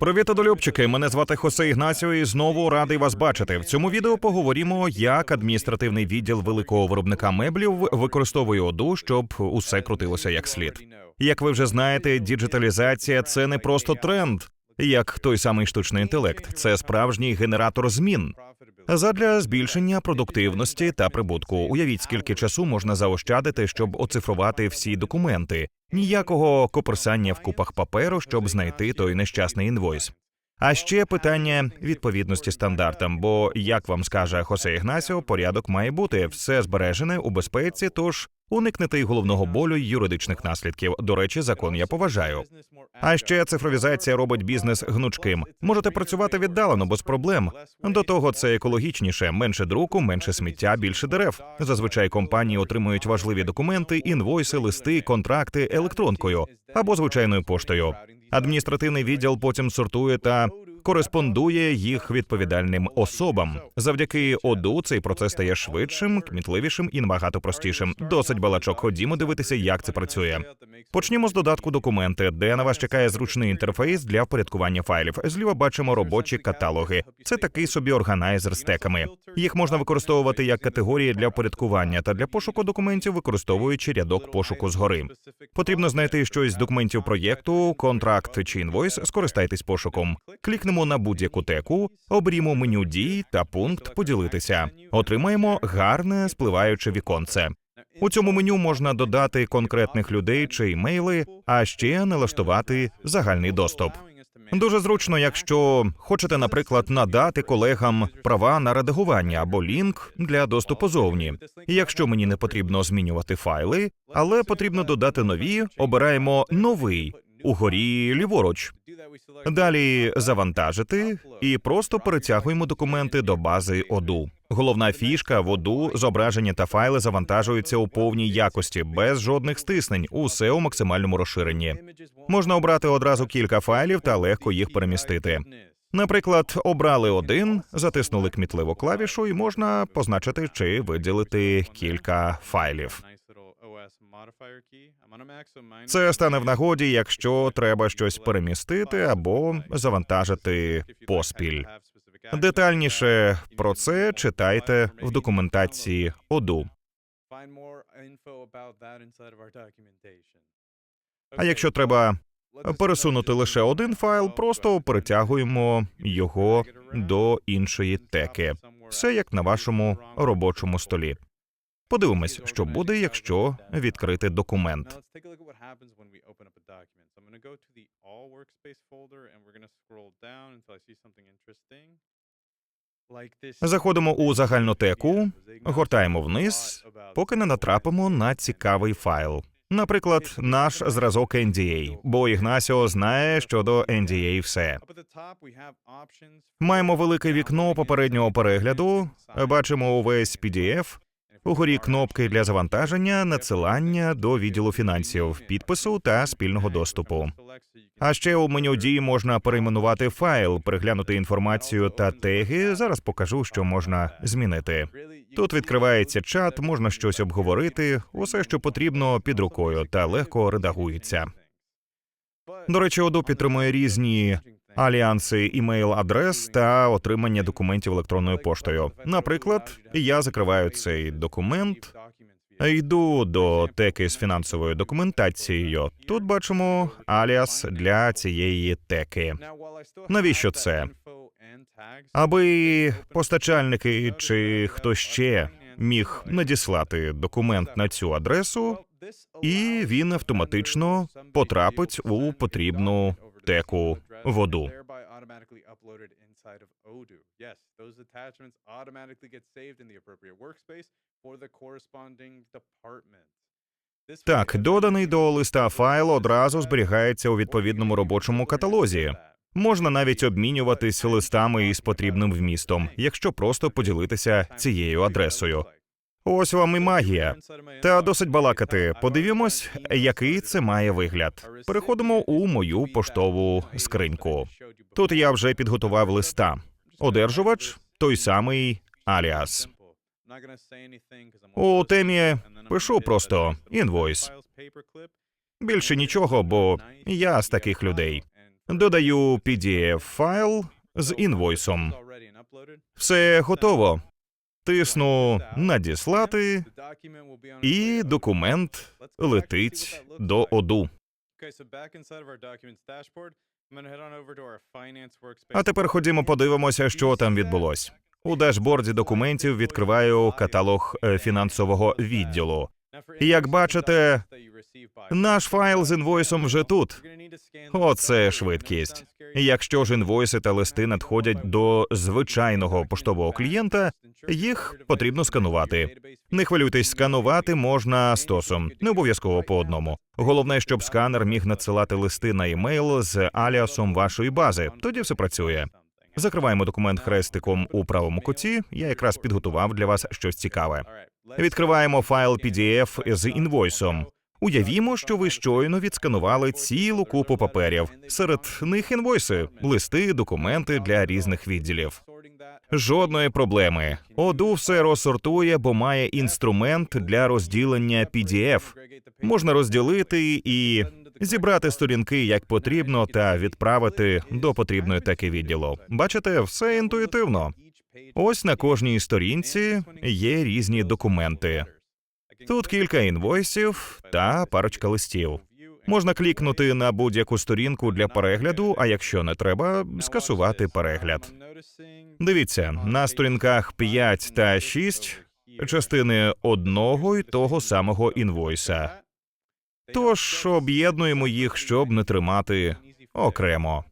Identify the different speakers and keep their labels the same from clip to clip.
Speaker 1: Привіт, одолюбчики! Мене звати Хосе Ігнасіо і знову радий вас бачити. В цьому відео поговоримо, як адміністративний відділ великого виробника меблів використовує оду, щоб усе крутилося як слід. Як ви вже знаєте, діджиталізація це не просто тренд, як той самий штучний інтелект, це справжній генератор змін. Задля збільшення продуктивності та прибутку. Уявіть, скільки часу можна заощадити, щоб оцифрувати всі документи. Ніякого коперсання в купах паперу, щоб знайти той нещасний інвойс. А ще питання відповідності стандартам. Бо, як вам скаже Хосе Ігнасіо, порядок має бути все збережене у безпеці, тож уникнете й головного болю й юридичних наслідків. До речі, закон я поважаю. А ще цифровізація робить бізнес гнучким. Можете працювати віддалено без проблем. До того це екологічніше, менше друку, менше сміття, більше дерев. Зазвичай компанії отримують важливі документи, інвойси, листи, контракти електронкою або звичайною поштою. Адміністративний відділ потім сортує та кореспондує їх відповідальним особам. Завдяки ОДУ цей процес стає швидшим, кмітливішим і набагато простішим. Досить балачок. Ходімо дивитися, як це працює. Почнімо з додатку документи, де на вас чекає зручний інтерфейс для впорядкування файлів. Зліва бачимо робочі каталоги. Це такий собі органайзер з теками. Їх можна використовувати як категорії для впорядкування та для пошуку документів, використовуючи рядок пошуку згори. Потрібно знайти щось з документів проєкту, контракт чи інвойс. Скористайтесь пошуком. Клікнемо на будь-яку теку, оберімо меню дій та пункт поділитися. Отримаємо гарне спливаюче віконце. У цьому меню можна додати конкретних людей чи імейли, а ще налаштувати загальний доступ. Дуже зручно, якщо хочете, наприклад, надати колегам права на редагування або лінк для доступу зовні. Якщо мені не потрібно змінювати файли, але потрібно додати нові, обираємо новий угорі ліворуч. Далі завантажити і просто перетягуємо документи до бази ОДУ. Головна фішка в ОДУ зображення та файли завантажуються у повній якості, без жодних стиснень, усе у максимальному розширенні. Можна обрати одразу кілька файлів та легко їх перемістити. Наприклад, обрали один, затиснули кмітливо клавішу, і можна позначити чи виділити кілька файлів. Це стане в нагоді, якщо треба щось перемістити або завантажити поспіль. Детальніше про це читайте в документації ОДУ. А якщо треба пересунути лише один файл, просто перетягуємо його до іншої теки. Все як на вашому робочому столі. Подивимось, що буде, якщо відкрити документ. Заходимо у загальну теку, гортаємо вниз, поки не натрапимо на цікавий файл. Наприклад, наш зразок NDA, бо Ігнасіо знає щодо NDA все. Маємо велике вікно попереднього перегляду, бачимо увесь PDF, Угорі кнопки для завантаження, надсилання до відділу фінансів, підпису та спільного доступу. А ще у меню дії можна перейменувати файл, переглянути інформацію та теги. Зараз покажу, що можна змінити. Тут відкривається чат, можна щось обговорити, усе, що потрібно під рукою, та легко редагується. До речі, Оду підтримує різні альянси імейл адрес та отримання документів електронною поштою. Наприклад, я закриваю цей документ, йду до теки з фінансовою документацією. Тут бачимо аліас для цієї теки. Навіщо це? Аби постачальники чи хто ще міг надіслати документ на цю адресу, і він автоматично потрапить у потрібну теку воду. Так, доданий до листа файл одразу зберігається у відповідному робочому каталозі. Можна навіть обмінюватись листами із потрібним вмістом, якщо просто поділитися цією адресою. Ось вам і магія. Та досить балакати. Подивімось, який це має вигляд. Переходимо у мою поштову скриньку. Тут я вже підготував листа. Одержувач той самий аліас. У темі пишу просто інвойс. Більше нічого, бо я з таких людей. Додаю pdf файл з інвойсом. Все готово. Тисну надіслати, і документ летить до оду. А тепер ходімо подивимося, що там відбулось. У дашборді документів відкриваю каталог е, фінансового відділу. Як бачите, Наш файл з інвойсом вже тут. Оце швидкість. Якщо ж інвойси та листи надходять до звичайного поштового клієнта, їх потрібно сканувати. Не хвилюйтесь, сканувати можна стосом, не обов'язково по одному. Головне, щоб сканер міг надсилати листи на емейл з аліасом вашої бази. Тоді все працює. Закриваємо документ хрестиком у правому куті. Я якраз підготував для вас щось цікаве. Відкриваємо файл PDF з інвойсом. Уявімо, що ви щойно відсканували цілу купу паперів. Серед них інвойси, листи, документи для різних відділів. Жодної проблеми. Оду все розсортує, бо має інструмент для розділення PDF. Можна розділити і зібрати сторінки як потрібно та відправити до потрібної таки відділу. Бачите, все інтуїтивно. Ось на кожній сторінці є різні документи. Тут кілька інвойсів та парочка листів. Можна клікнути на будь-яку сторінку для перегляду, а якщо не треба, скасувати перегляд. Дивіться, на сторінках 5 та 6 частини одного й того самого інвойса. Тож об'єднуємо їх, щоб не тримати окремо.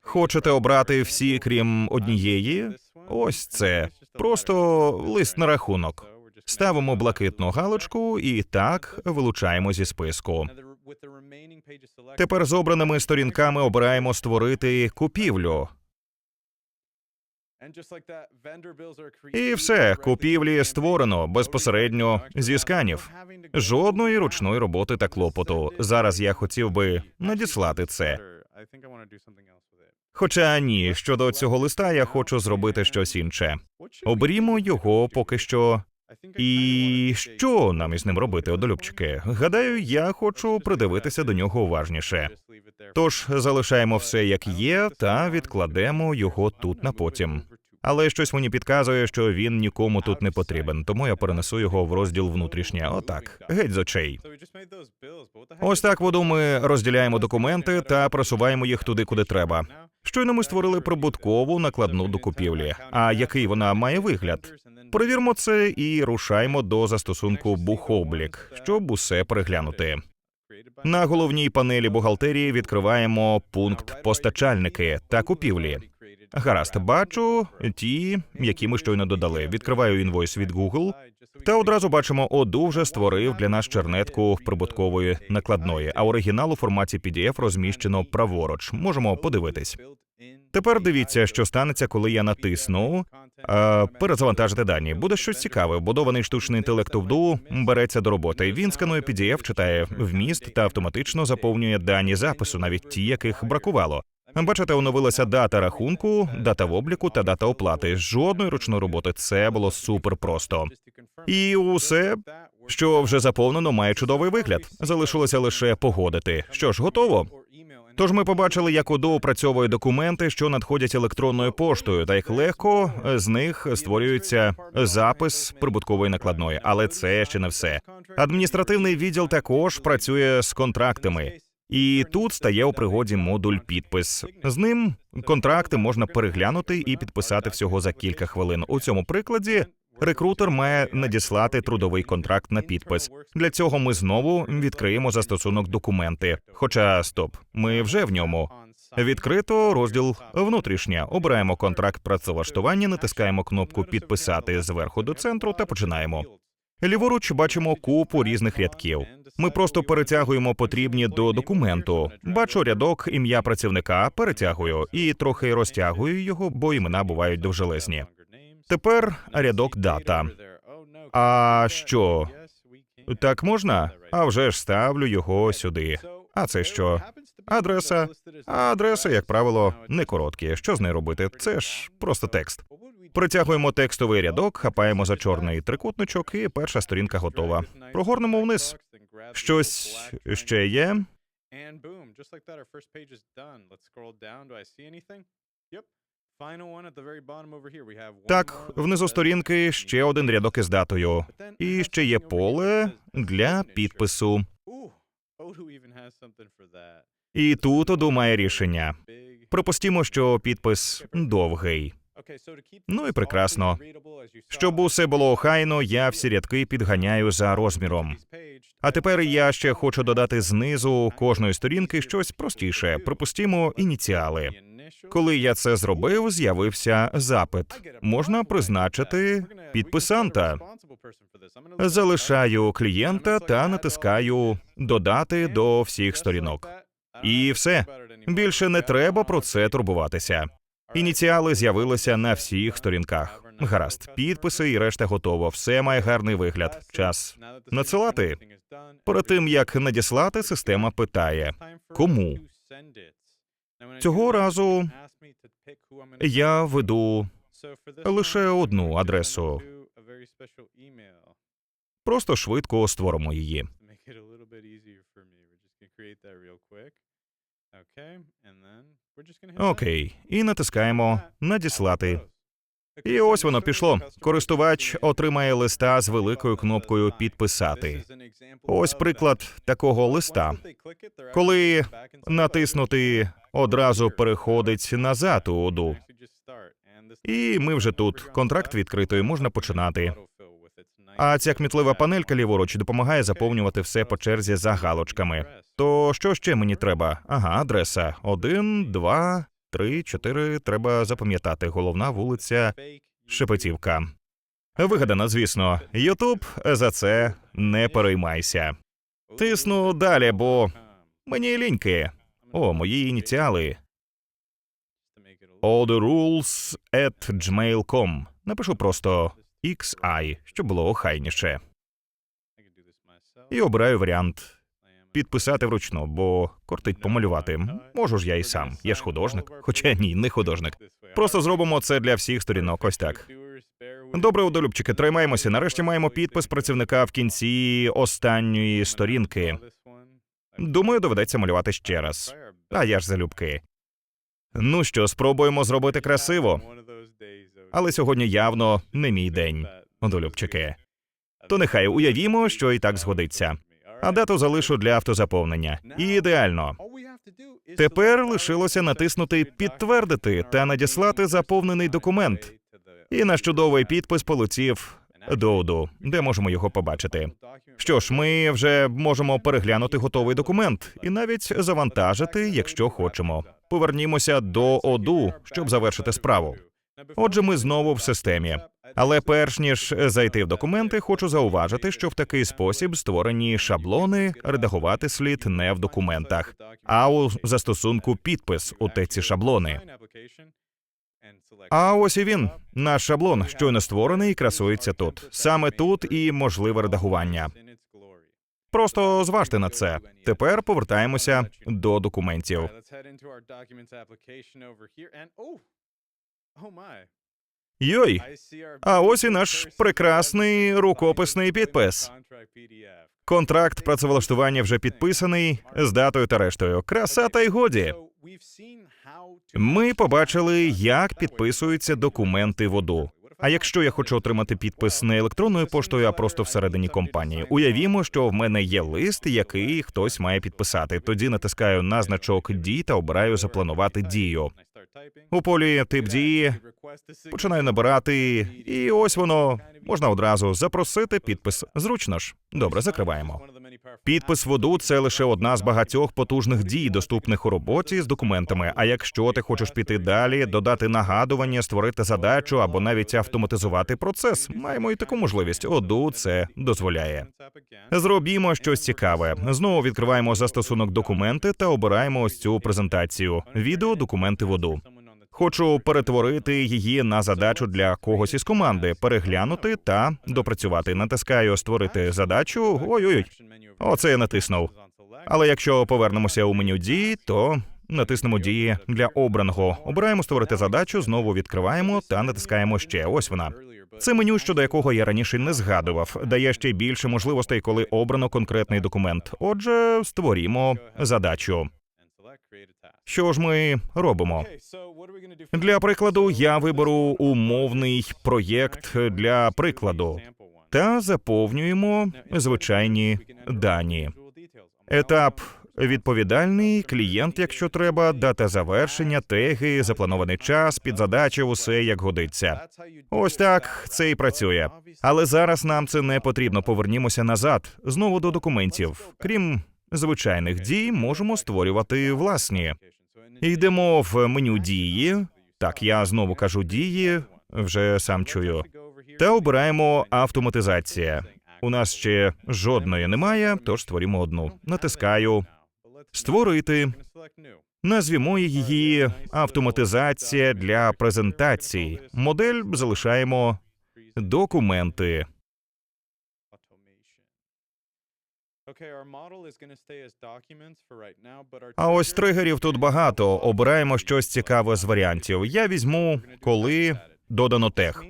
Speaker 1: Хочете обрати всі, крім однієї? Ось це просто лист на рахунок. Ставимо блакитну галочку і так вилучаємо зі списку. Тепер з обраними сторінками обираємо створити купівлю. І все, купівлі створено безпосередньо зі сканів. Жодної ручної роботи та клопоту. Зараз я хотів би надіслати це. Хоча ні, щодо цього листа я хочу зробити щось інше. Оберімо його поки що. І що нам із ним робити, одолюбчики? Гадаю, я хочу придивитися до нього уважніше. Тож залишаємо все як є, та відкладемо його тут на потім. Але щось мені підказує, що він нікому тут не потрібен, тому я перенесу його в розділ внутрішнє. Отак, геть з очей. Ось так воду ми розділяємо документи та просуваємо їх туди, куди треба. Щойно ми створили прибуткову накладну до купівлі. А який вона має вигляд? Перевірмо це і рушаємо до застосунку Бухоблік, щоб усе переглянути. На головній панелі бухгалтерії відкриваємо пункт постачальники та купівлі. Гаразд, бачу ті, які ми щойно додали. Відкриваю інвойс від Google, та одразу бачимо, Оду вже створив для нас чернетку прибуткової накладної, а оригінал у форматі PDF розміщено праворуч. Можемо подивитись. Тепер дивіться, що станеться, коли я натисну е, перезавантажити дані. Буде щось цікаве. Вбудований штучний інтелект УВДУ береться до роботи. Він сканує PDF, читає вміст та автоматично заповнює дані запису, навіть ті, яких бракувало. Бачите, оновилася дата рахунку, дата в обліку та дата оплати. Жодної ручної роботи. Це було супер просто. І усе, що вже заповнено, має чудовий вигляд. Залишилося лише погодити. Що ж, готово. Тож ми побачили, як ОДО опрацьовує документи, що надходять електронною поштою, та як легко з них створюється запис прибуткової накладної. Але це ще не все. Адміністративний відділ також працює з контрактами. І тут стає у пригоді модуль підпис. З ним контракти можна переглянути і підписати всього за кілька хвилин. У цьому прикладі рекрутер має надіслати трудовий контракт на підпис. Для цього ми знову відкриємо застосунок документи. Хоча стоп, ми вже в ньому. Відкрито розділ внутрішнє. Обираємо контракт працевлаштування, натискаємо кнопку Підписати зверху до центру та починаємо. Ліворуч бачимо купу різних рядків. Ми просто перетягуємо потрібні до документу. Бачу рядок ім'я працівника, перетягую і трохи розтягую його, бо імена бувають довжелезні. Тепер рядок дата. А що? Так можна? А вже ж ставлю його сюди. А це що? Адреса. А адреси, як правило, не короткі. Що з нею робити? Це ж просто текст. Притягуємо текстовий рядок, хапаємо за чорний трикутничок, і перша сторінка готова. Прогорнемо вниз. Щось ще є.
Speaker 2: And boom, just like that, our first page is done. Let's scroll down. Do I see anything? Yep.
Speaker 1: Так, внизу сторінки ще один рядок із датою. І ще є поле для підпису. І тут Оду має рішення. Припустімо, що підпис довгий. Ну і прекрасно. Щоб усе було охайно, я всі рядки підганяю за розміром. А тепер я ще хочу додати знизу кожної сторінки щось простіше. Припустімо, ініціали. Коли я це зробив, з'явився запит. Можна призначити підписанта. Залишаю клієнта та натискаю додати до всіх сторінок. І все. Більше не треба про це турбуватися. Ініціали з'явилися на всіх сторінках. Гаразд, підписи і решта готово. Все має гарний вигляд. Час надсилати. Перед тим як надіслати, система питає: кому? Цього разу я веду лише одну адресу. Просто швидко створимо її. Окей, і натискаємо надіслати. І ось воно пішло. Користувач отримає листа з великою кнопкою підписати. Ось приклад такого листа. Коли Натиснути одразу переходить назад у оду. І ми вже тут. Контракт відкритий, можна починати. А ця кмітлива панелька ліворуч допомагає заповнювати все по черзі за галочками. То що ще мені треба? Ага, адреса. Один, два, три, чотири. Треба запам'ятати. Головна вулиця Шепетівка. Вигадана, звісно. Ютуб за це не переймайся. Тисну далі, бо мені ліньки. О, мої ініціали. All the rules at gmail.com. Напишу просто XI, щоб було охайніше. І обираю варіант підписати вручну, бо кортить помалювати. Можу ж я і сам. Я ж художник. Хоча ні, не художник. Просто зробимо це для всіх сторінок. Ось так. Добре, удолюбчики, тримаємося. Нарешті маємо підпис працівника в кінці останньої сторінки. Думаю, доведеться малювати ще раз. А я ж залюбки. Ну що, спробуємо зробити красиво. Але сьогодні явно не мій день. Одолюбчики. То нехай уявімо, що і так згодиться. А дату залишу для автозаповнення. І ідеально.
Speaker 2: Тепер лишилося натиснути підтвердити та надіслати заповнений документ.
Speaker 1: І наш чудовий підпис полетів до ОДУ, де можемо його побачити. Що ж, ми вже можемо переглянути готовий документ і навіть завантажити, якщо хочемо. Повернімося до ОДУ, щоб завершити справу. Отже, ми знову в системі. Але перш ніж зайти в документи, хочу зауважити, що в такий спосіб створені шаблони редагувати слід не в документах, а у застосунку підпис у те ці шаблони. А ось і він, наш шаблон, щойно створений і красується тут. Саме тут і можливе редагування. Просто зважте на це. Тепер повертаємося до документів. Йой, а ось і наш прекрасний рукописний підпис. Контракт працевлаштування вже підписаний з датою та рештою. Краса та й годі. Ми побачили, як підписуються документи в ОДУ. А якщо я хочу отримати підпис не електронною поштою, а просто всередині компанії, уявімо, що в мене є лист, який хтось має підписати. Тоді натискаю на значок дій та обираю запланувати дію. У полі тип дії починаю набирати, і ось воно можна одразу запросити підпис. Зручно ж. Добре, закриваємо. Підпис в ОДУ – це лише одна з багатьох потужних дій, доступних у роботі з документами. А якщо ти хочеш піти далі, додати нагадування, створити задачу або навіть автоматизувати процес, маємо і таку можливість. ОДУ це дозволяє. Зробімо щось цікаве. Знову відкриваємо застосунок документи та обираємо ось цю презентацію. Відео документи в ОДУ. Хочу перетворити її на задачу для когось із команди, переглянути та допрацювати. Натискаю створити задачу. Ой-ой, оце я натиснув. Але якщо повернемося у меню дії, то Натиснемо дії для обраного. Обираємо створити задачу, знову відкриваємо та натискаємо ще. Ось вона. Це меню, щодо якого я раніше не згадував, дає ще більше можливостей, коли обрано конкретний документ. Отже, створімо задачу. Що ж ми робимо? Для прикладу, я виберу умовний проєкт для прикладу та заповнюємо звичайні дані. Етап відповідальний, клієнт, якщо треба, дата завершення, теги, запланований час, підзадачі, усе як годиться. Ось так це і працює. Але зараз нам це не потрібно. Повернімося назад, знову до документів. Крім звичайних дій, можемо створювати власні. Йдемо в меню дії. Так, я знову кажу дії, вже сам чую. Та обираємо автоматизація. У нас ще жодної немає, тож створімо одну. Натискаю створити. Назвімо її автоматизація для презентацій. Модель залишаємо документи. А ось тригерів тут багато. Обираємо щось цікаве з варіантів. Я візьму, коли додано тег.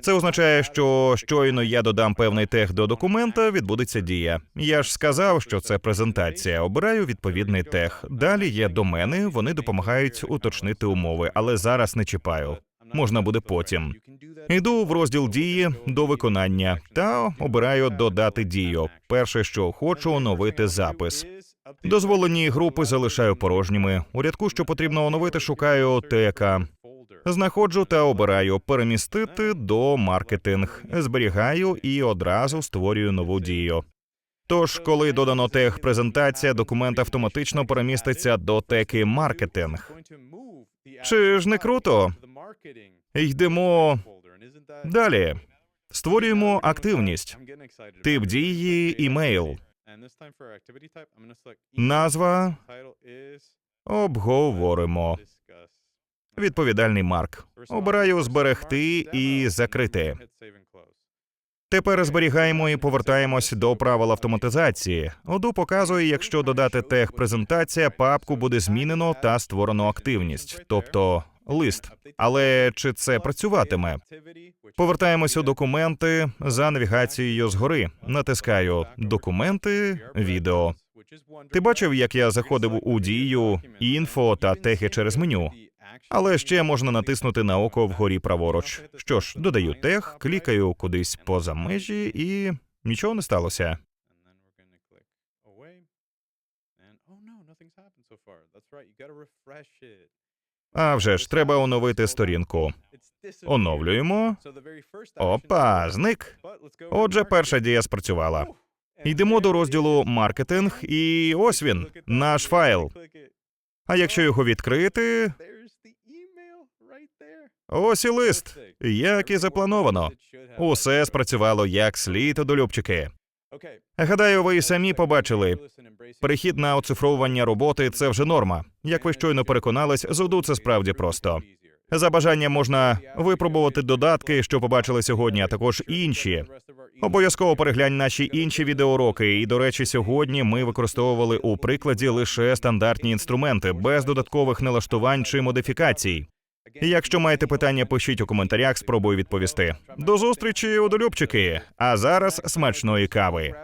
Speaker 1: Це означає, що щойно я додам певний тег до документа, відбудеться дія. Я ж сказав, що це презентація. Обираю відповідний тег. Далі є домени, вони допомагають уточнити умови, але зараз не чіпаю. Можна буде потім. Йду в розділ дії до виконання та обираю додати дію. Перше, що хочу, оновити запис. Дозволені групи залишаю порожніми. У рядку, що потрібно оновити, шукаю ТК. Знаходжу та обираю перемістити до маркетинг. Зберігаю і одразу створюю нову дію. Тож, коли додано тег презентація, документ автоматично переміститься до теки маркетинг. Чи ж не круто? Йдемо далі. Створюємо активність. Тип дії імейл. Назва обговоримо. Відповідальний марк. Обираю зберегти і закрити. Тепер зберігаємо і повертаємось до правил автоматизації. Оду показує, якщо додати тег презентація, папку буде змінено та створено активність, тобто лист. Але чи це працюватиме? Повертаємось у документи за навігацією згори. Натискаю документи, відео. Ти бачив, як я заходив у дію, інфо та теги через меню. Але ще можна натиснути на око вгорі праворуч. Що ж, додаю тег, клікаю кудись поза межі, і нічого не сталося. А вже ж треба оновити сторінку. Оновлюємо. Опа, зник. Отже, перша дія спрацювала. Йдемо до розділу маркетинг, і ось він, наш файл. А якщо його відкрити, ось і лист, як і заплановано. Усе спрацювало як слід, одолюбчики. Гадаю, ви і самі побачили. Перехід на оцифровування роботи це вже норма. Як ви щойно переконались, з Оду це справді просто. За бажанням можна випробувати додатки, що побачили сьогодні, а також інші. Обов'язково переглянь наші інші відеоуроки. І, до речі, сьогодні ми використовували у прикладі лише стандартні інструменти без додаткових налаштувань чи модифікацій. Якщо маєте питання, пишіть у коментарях, спробую відповісти. До зустрічі, удолюбчики! А зараз смачної кави.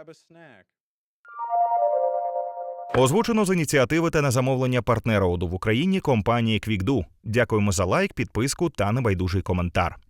Speaker 1: Озвучено з ініціативи та на замовлення партнера ОДУ в Україні компанії QuickDo. Дякуємо за лайк, підписку та небайдужий коментар.